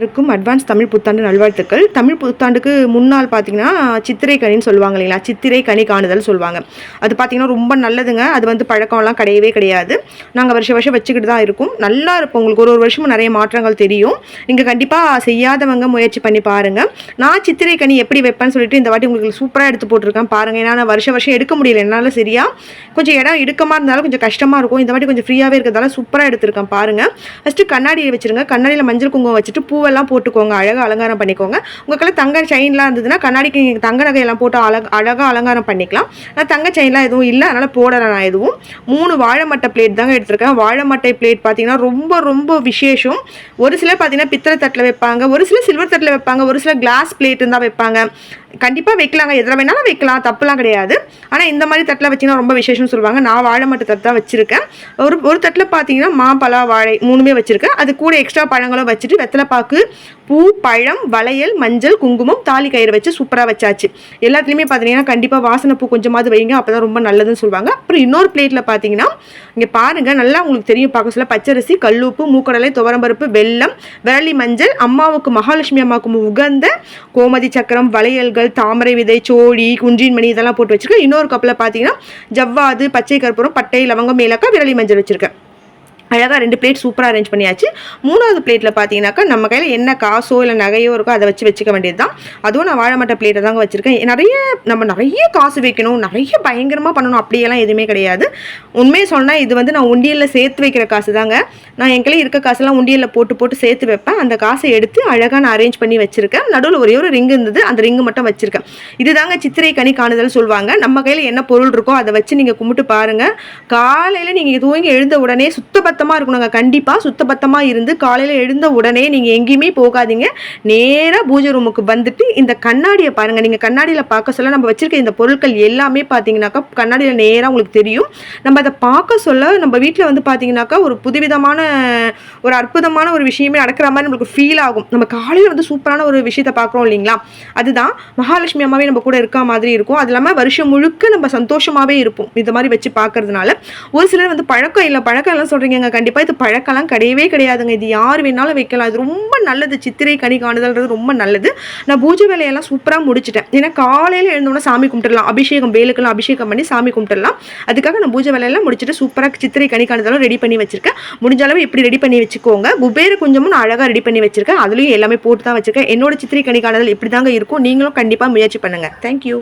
இருக்கும். அட்வான்ஸ் தமிழ் புத்தாண்டு நல்வாழ்த்துக்கள். தமிழ் புத்தாண்டுக்கு முன்னால் பார்த்தீங்கன்னா சித்திரை கனின்னு சொல்லுவாங்க இல்லைங்களா? சித்திரை கனி காணுதல் சொல்லுவாங்க. அது பார்த்தீங்கன்னா ரொம்ப நல்லதுங்க. அது வந்து பழக்கம்லாம் கிடையவே கிடையாது. நாங்கள் வருஷம் வருஷம் வச்சுக்கிட்டு தான் இருக்கும். நல்லா இருக்கும். உங்களுக்கு ஒரு ஒரு வருஷமும் நிறைய மாற்றங்கள் தெரியும். நீங்கள் கண்டிப்பாக செய்யாதவங்க முயற்சி பண்ணி பாருங்கள் நான் சித்திரை கனி எப்படி வைப்பேன்னு சொல்லிட்டு இந்த வாட்டி உங்களுக்கு சூப்பராக எடுத்து போட்டிருக்கேன். பாருங்கள் ஏன்னா வருஷம் வருஷம் எடுக்க முடியல. என்னால் சரியா கொஞ்சம் இடம் இடுக்கமாக இருந்தாலும் கொஞ்சம் கஷ்டமாக இருக்கும். இந்த வாட்டி கொஞ்சம் ஃப்ரீயாகவே இருக்கிறதால சூப்பராக எடுத்திருக்கேன். பாருங்கள் ஃபஸ்ட்டு கண்ணாடியை வச்சுருங்க. கண்ணாடியில் மஞ்சள் குங்குமம் வச்சுட்டு பூவெல்லாம் போட்டுக்கோங்க அழகாக அலங்காரம் பண்ணிக்கோங்க. உங்களுக்கெல்லாம் தங்க செயின்லாம் இருந்ததுன்னா கண்ணாடிக்கு நீங்கள் தங்க நகையெல்லாம் போட்டு அழக அழகாக அலங்காரம் பண்ணிக்கலாம். நான் தங்க செயின்லாம் எதுவும் இல்லை அதனால் போடலை நான் எதுவும். மூணு வாழைமட்டை பிளேட் தாங்க எடுத்திருக்கேன். வாழைமட்டை பிளேட் பார்த்தீங்கன்னா ரொம்ப ரொம்ப விசேஷம். ஒரு சிலர் பார்த்தீங்கன்னா பித்தளை தட்டில் வைப்பாங்க ஒரு சில சில்வர் தட்டில் வைப்பாங்க ஒரு சில கிளாஸ் பிளேட் இருந்தால் வைப்பாங்க. கண்டிப்பாக வைக்கலாங்க. எதில் வேணாலும் வைக்கலாம். தப்புலாம் கிடையாது. ஆனால் இந்த மாதிரி தட்டில் வச்சிங்கன்னா ரொம்ப விசேஷம்னு சொல்லுவாங்க. நான் வாழை மட்டும் தட்டு தான் வச்சுருக்கேன். ஒரு ஒரு தட்டில் பார்த்தீங்கன்னா மாம்பழம் வாழை மூணுமே வச்சுருக்கேன். அது கூட எக்ஸ்ட்ரா பழங்களும் வச்சுட்டு வெத்தலைப்பாக்கு பூ பழம் வளையல் மஞ்சள் குங்குமம் தாலி கயிறு வச்சு சூப்பராக வச்சாச்சு. எல்லாத்துலேயுமே பார்த்தீங்கன்னா கண்டிப்பாக வாசனை பூ கொஞ்சமாவது வைங்க. அப்போ தான் ரொம்ப நல்லதுன்னு சொல்லுவாங்க. அப்புறம் இன்னொரு பிளேட்டில் பார்த்தீங்கன்னா இங்கே பாருங்கள் நல்லா உங்களுக்கு தெரியும். பார்க்க சொல்ல பச்சரிசி கல்லுப்பு மூக்கடலை துவரம்பருப்பு வெல்லம் விரலி மஞ்சள் அம்மாவுக்கு மகாலட்சுமி அம்மாவுக்கு உகந்த கோமதி சக்கரம் வளையல்கள் தாமரை விதை சோழி குன்றின் மணி இதெல்லாம் போட்டு வச்சுருக்கேன். இன்னொரு கப்பில் பார்த்தீங்கன்னா ஜவ்வாது பச்சை கற்பூரம் பட்டை லவங்கம் மேலக்கா விரலி மஞ்சள் வச்சுருக்கேன். அழகாக ரெண்டு பிளேட் சூப்பராக அரேஞ்ச் பண்ணியாச்சு. மூணாவது பிளேட்டில் பார்த்தீங்கன்னாக்கா நம்ம கையில் என்ன காசோ இல்லை நகையோ இருக்கோ அதை வச்சு வச்சுக்க வேண்டியது தான் அதுவும் நான் வாழைமட்டை பிளேட்டை தாங்க வச்சுருக்கேன். நிறைய நம்ம நிறைய காசு வைக்கணும் நிறைய பயங்கரமாக பண்ணணும் அப்படியெல்லாம் எதுவுமே கிடையாது. உண்மையை சொன்னால் இது வந்து நான் உண்டியலில் சேர்த்து வைக்கிற காசு தாங்க நான் என் கையில் இருக்க காசெல்லாம் உண்டியலில் போட்டு போட்டு சேர்த்து வைப்பேன். அந்த காசை எடுத்து அழகாக நான் அரேஞ்ச் பண்ணி வச்சுருக்கேன். நடுவில் ஒரே ஒரு ரிங் இருந்தது. அந்த ரிங்கு மட்டும் வச்சுருக்கேன். இதுதாங்க சித்திரை கனி காணுதல் சொல்லுவாங்க. நம்ம கையில் என்ன பொருள் இருக்கோ அதை வச்சு நீங்கள் கும்பிட்டு பாருங்கள் காலையில் நீங்கள் தூங்கி எழுந்த உடனே சுத்தபத்தமாக இருக்கணுங்க கண்டிப்பாக சுத்தபத்தமாக இருந்து காலையில் எழுந்த உடனே நீங்கள் எங்கேயுமே போகாதீங்க. நேராக பூஜை ரூமுக்கு வந்துட்டு இந்த கண்ணாடியை பாருங்கள் நீங்கள் கண்ணாடியில் பார்க்க சொல்ல நம்ம வச்சுருக்க இந்த பொருட்கள் எல்லாமே பார்த்தீங்கன்னாக்கா கண்ணாடியில் நேராக உங்களுக்கு தெரியும். நம்ம அதை பார்க்க சொல்ல நம்ம வீட்டில் வந்து பார்த்தீங்கன்னாக்கா ஒரு புதுவிதமான ஒரு அற்புதமான ஒரு விஷயமே நடக்கிற மாதிரி நம்மளுக்கு ஃபீல் ஆகும். நம்ம காலையில் வந்து சூப்பரான ஒரு விஷயத்தை பார்க்குறோம் இல்லைங்களா? அதுதான் மகாலட்சுமி அம்மாவே நம்ம கூட இருக்க மாதிரி இருக்கும். அது இல்லாமல் வருஷம் முழுக்க நம்ம சந்தோஷமாகவே இருப்போம். இந்த மாதிரி வச்சு பார்க்கறதுனால ஒரு சிலர் வந்து பழக்கம் இல்லை. பழக்கம் எல்லாம் சொல்கிறீங்க கண்டிப்பாக இது பழக்கம்லாம் கிடையவே கிடையாதுங்க. இது யார் வேணாலும் வைக்கலாம். இது ரொம்ப நல்லது. சித்திரை கனி காணுதல்ன்றது ரொம்ப நல்லது. நான் பூஜை வேலையெல்லாம் சூப்பராக முடிச்சிட்டேன். ஏன்னா காலையில் எழுந்தோன்னா சாமி கும்பிட்டுடலாம். அபிஷேகம் வேலுக்கெல்லாம் அபிஷேகம் பண்ணி சாமி கும்பிட்டுடலாம். அதுக்காக நான் பூஜை வேலையெல்லாம் முடிச்சுட்டு சூப்பராக சித்திரை கனி காணுதலும் ரெடி பண்ணி வச்சிருக்கேன். முடிஞ்ச அளவு இப்படி ரெடி பண்ணி வச்சுக்கோங்க? குபேர கொஞ்சமும் நான் அழகாக ரெடி பண்ணி வச்சிருக்கேன். அதுலேயும் எல்லாமே போட்டு தான் வச்சிருக்கேன். என்னோட சித்திரை கனி காணுதல் இப்படி தாங்க இருக்கும். நீங்களும் கண்டிப்பாக முயற்சி பண்ணுங்கள் தேங்க்யூ